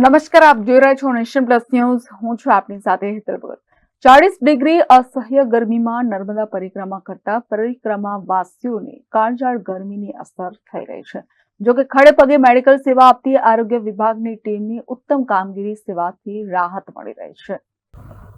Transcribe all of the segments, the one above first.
નમસ્કાર, આપ જોઈ રહ્યા છો નેશન પ્લસ ન્યૂઝ. હું છું આપની સાથે ભગત. ચાળીસ ડિગ્રી અસહ્ય ગરમીમાં નર્મદા પરિક્રમા કરતા પરિક્રમા વાસીઓને કાળજાળ ગરમીની અસર થઈ રહી છે. જોકે ખડે પગે મેડિકલ સેવા આપતી આરોગ્ય વિભાગની ટીમની ઉત્તમ કામગીરી સેવાથી રાહત મળી રહી છે.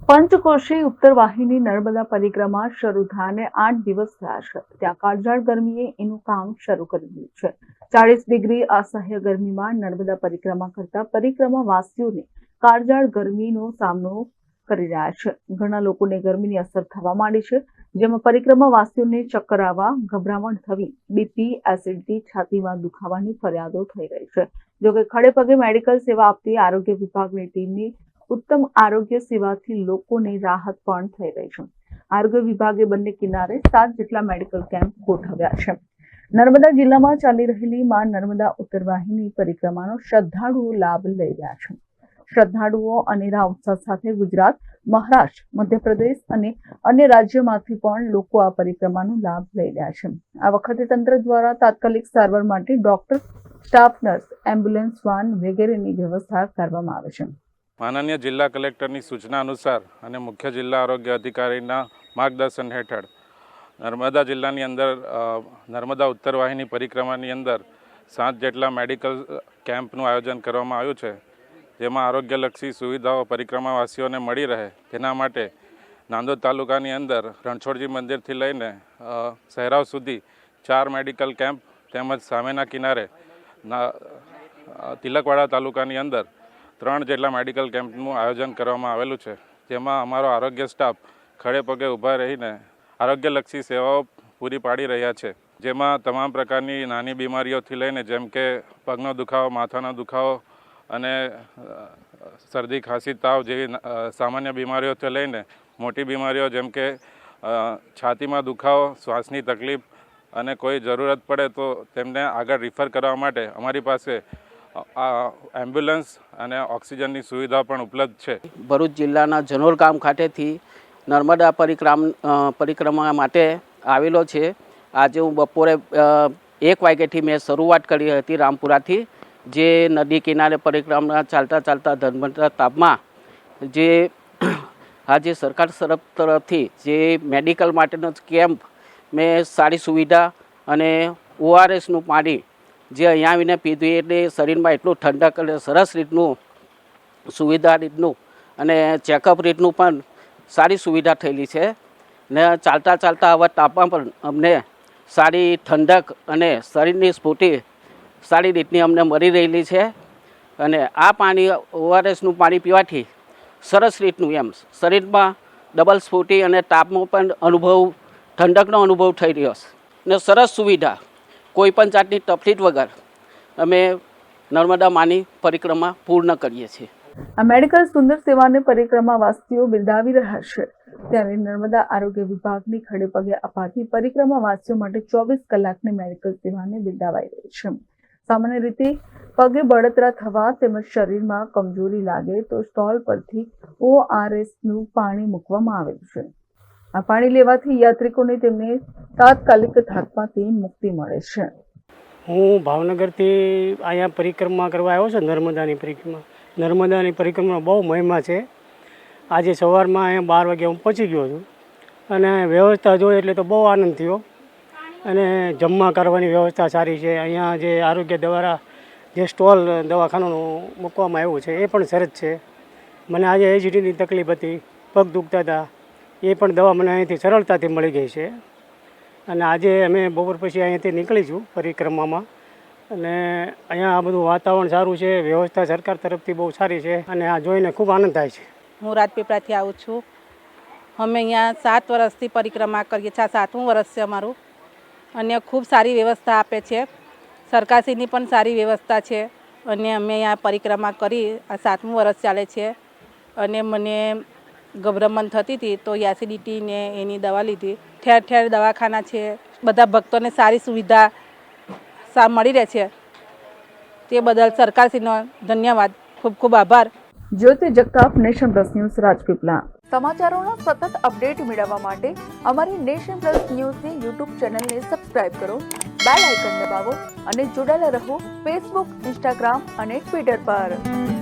પંચકોશી ઉત્તર વાહિની નર્મદા પરિક્રમા શરૂ થયાને આઠ દિવસ થયા છે. ત્યાં કાળજાળ ગરમીએ એનું કામ શરૂ કરી દીધું છે. ચાળીસ ડિગ્રી અસહ્ય ગરમીમાં નર્મદા પરિક્રમા કરતા પરિક્રમા વાસીઓને કાળજાળ ગરમીનો સામનો કરી રહ્યા છે. ઘણા લોકોને ગરમીની અસર થવા માંડી છે, જેમાં પરિક્રમા વાસીઓને ચક્કર આવવા ગભરામણ થવી, બીપી, એસિડિટી, છાતીમાં દુખાવાની ફરિયાદો થઈ રહી છે. જોકે ખડે પગે મેડિકલ સેવા આપતી આરોગ્ય વિભાગની ટીમની ઉત્તમ આરોગ્ય સેવાથી લોકોને રાહત પણ થઈ રહી છે. આરોગ્ય વિભાગે બંને કિનારે સાત જેટલા મેડિકલ કેમ્પ ગોઠવ્યા છે. નર્મદા જિલ્લામાં ચાલી રહેલી માં નર્મદા ઉત્તરવાહિની પરિક્રમાનો શ્રદ્ધાળુઓ લાભ લઈ રહ્યા છે. શ્રદ્ધાળુઓ અનેરા ઉત્સાહ સાથે ગુજરાત, મહારાષ્ટ્ર, મધ્યપ્રદેશ અને અન્ય રાજ્યોમાંથી પણ લોકો આ પરિક્રમાનો લાભ લઈ રહ્યા છે. આ વખતે તંત્ર દ્વારા તાત્કાલિક સારવાર માટે doctor, staff, nurse, ambulance, van વગેરેની વ્યવસ્થા કરવામાં આવે છે. માનનીય જિલ્લા કલેક્ટરની સૂચના અનુસાર અને મુખ્ય જિલ્લા આરોગ્ય અધિકારીના માર્ગદર્શન હેઠળ નર્મદા જિલ્લાની અંદર નર્મદા ઉત્તર વાહિની પરિક્રમાની અંદર સાત જેટલા મેડિકલ કેમ્પનું આયોજન કરવામાં આવ્યું છે, જેમાં આરોગ્યલક્ષી સુવિધાઓ પરિક્રમાવાસીઓને મળી રહે. તેના માટે નાંદોદ તાલુકાની અંદર રણછોડજી મંદિરથી લઈને સહેરાવ સુધી ચાર મેડિકલ કેમ્પ તેમજ સામેના કિનારે તિલકવાડા તાલુકાની અંદર ત્રણ જેટલા મેડિકલ કેમ્પનું આયોજન કરવામાં આવેલું છે, જેમાં અમારો આરોગ્ય સ્ટાફ ખડે પગે ઊભા રહીને આરોગ્યલક્ષી સેવાઓ પૂરી પાડી રહ્યા છે, જેમાં તમામ પ્રકારની નાની બીમારીઓથી લઈને જેમ કે પગનો દુખાવો, માથાનો દુખાવો અને શરદી, ખાંસી, તાવ જેવી સામાન્ય બીમારીઓથી લઈને મોટી બીમારીઓ જેમ કે છાતીમાં દુખાવો, શ્વાસની તકલીફ અને કોઈ જરૂરત પડે તો તેમને આગળ રિફર કરવા માટે અમારી પાસે આ એમ્બ્યુલન્સ અને ઓક્સિજનની સુવિધા પણ ઉપલબ્ધ છે. ભરૂચ જિલ્લાના જનોર ગામ ખાતેથી નર્મદા પરિક્રમ પરિક્રમા માટે આવેલો છે. આજે હું બપોરે એક વાગ્યાથી મેં શરૂઆત કરી હતી રામપુરાથી, જે નદી કિનારે પરિક્રમા ચાલતા ચાલતા ધર્મતા તાપમાં જે, આજે સરકાર તરફ, તરફથી જે મેડિકલ માટેનો કેમ્પ મેં સારી સુવિધા અને ઓઆરએસનું પાણી જે અહીંયા આવીને પીધું એટલે શરીરમાં એટલું ઠંડક અને સરસ રીતનું સુવિધા રીતનું અને ચેકઅપ રીતનું પણ સારી સુવિધા થયેલી છે ને ચાલતા ચાલતા આવા તાપમાં પણ અમને સારી ઠંડક અને શરીરની સ્ફૂર્તિ સારી રીતની અમને મળી રહેલી છે અને આ પાણી ઓઆરએસનું પાણી પીવાથી સરસ રીતનું એમ શરીરમાં ડબલ સ્ફૂર્તિ અને તાપમાં પણ અનુભવ, ઠંડકનો અનુભવ થઈ રહ્યો છે. ને સરસ સુવિધા, કોઈ પણ જાતની તકલીફ વગર અમે નર્મદા માની પરિક્રમા પૂર્ણ કરીએ છીએ. આ મેડિકલ સુંદર સેવાને પરિક્રમા વાસીઓ બિરદાવી રહ્યા છે. ત્યારે નર્મદા આરોગ્ય વિભાગની ખડે પગે અપાતી પરિક્રમા વાસીઓ માટે ચોવીસ કલાકની મેડિકલ સેવાને બિરદાવાઈ રહી છે. સામાન્ય રીતે પગે બળતરા થવા તેમજ શરીરમાં કમજોરી લાગે તો સ્ટોલ પરથી ઓઆરએસનું પાણી મૂકવામાં આવે છે. આ પાણી લેવાથી યાત્રિકોને તેમને તાત્કાલિક થાકમાંથી મુક્તિ મળે છે. હું ભાવનગરથી અહીંયા પરિક્રમા કરવા આવ્યો છું, નર્મદાની પરિક્રમા. નર્મદાની પરિક્રમાનો બહુ મહિમા છે. આજે સવારમાં અહીંયા બાર વાગે હું પહોંચી ગયો છું. અને વ્યવસ્થા જોઈ એટલે તો બહુ આનંદ થયો. અને જમવા કરવાની વ્યવસ્થા સારી છે. અહીંયા જે આરોગ્ય દ્વારા જે સ્ટોલ દવાખાનાનું મૂકવામાં આવ્યું છે, એ પણ સરસ છે. મને આજે એચડીની તકલીફ હતી, પગ દુખતા હતા. એ પણ દવા મને અહીંથી સરળતાથી મળી ગઈ છે. અને આજે અમે બપોર પછી અહીંયાથી નીકળીશું પરિક્રમામાં. અને અહીંયા આ બધું વાતાવરણ સારું છે, વ્યવસ્થા સરકાર તરફથી બહુ સારી છે અને આ જોઈને ખૂબ આનંદ થાય છે. હું રાજપીપળાથી આવું છું. અમે અહીંયા સાત વર્ષથી પરિક્રમા કરીએ છીએ સાતમું વર્ષ છે અમારું. અને ખૂબ સારી વ્યવસ્થા આપે છે. સરકારશ્રીની પણ સારી વ્યવસ્થા છે. અને અમે અહીંયા પરિક્રમા કરી, આ સાતમું વર્ષ ચાલે છે. અને મને ગભરામણ થતી હતી તો એસિડિટીને એની દવા લીધી. ઠેર ઠેર દવાખાના છે. બધા ભક્તોને સારી સુવિધા મળી રહે છે. તે બદલ સરકારશ્રીનો ધન્યવાદ. ખૂબ ખૂબ આભાર. Jyoti Jagtap nation plus news Rajpipla. સમાચારોના સતત અપડેટ મેળવવા માટે અમારી નેશન પ્લસ ન્યૂઝની યુટ્યુબ ચેનલને સબસ્ક્રાઇબ કરો બેલ આઇકન દબાવો અને જોડાયેલા રહો ફેસબુક ઇન્સ્ટાગ્રામ અને ટ્વિટર પર.